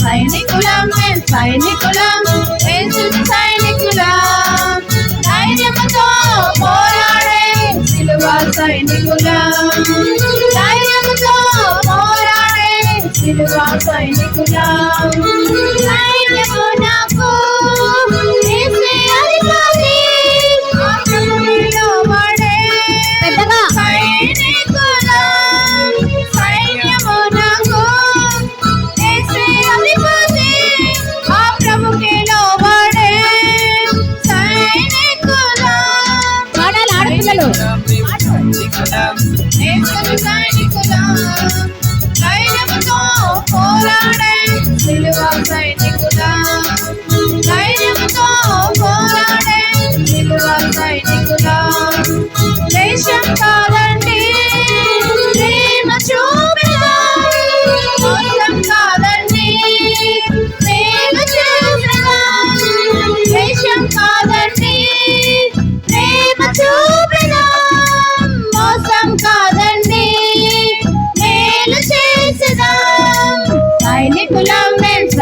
సైనికులం సైనికులం సైనికులం. ధైర్యంతో పోరాడే సిలువ సైనికులం. ధైర్యంతో పోరాడే సిలువ సైనికులం. సైన్యము నాకు కులం నేస్తు సైనికుల ధైర్యంతో పోరాడ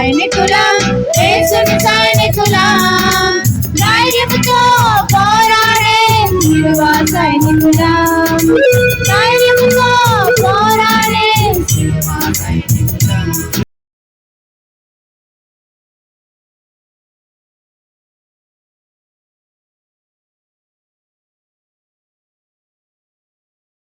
సైనికులం యేసుని సైనికులం ధైర్యంతో పోరాడే నిలువ సైనికులం ధైర్యం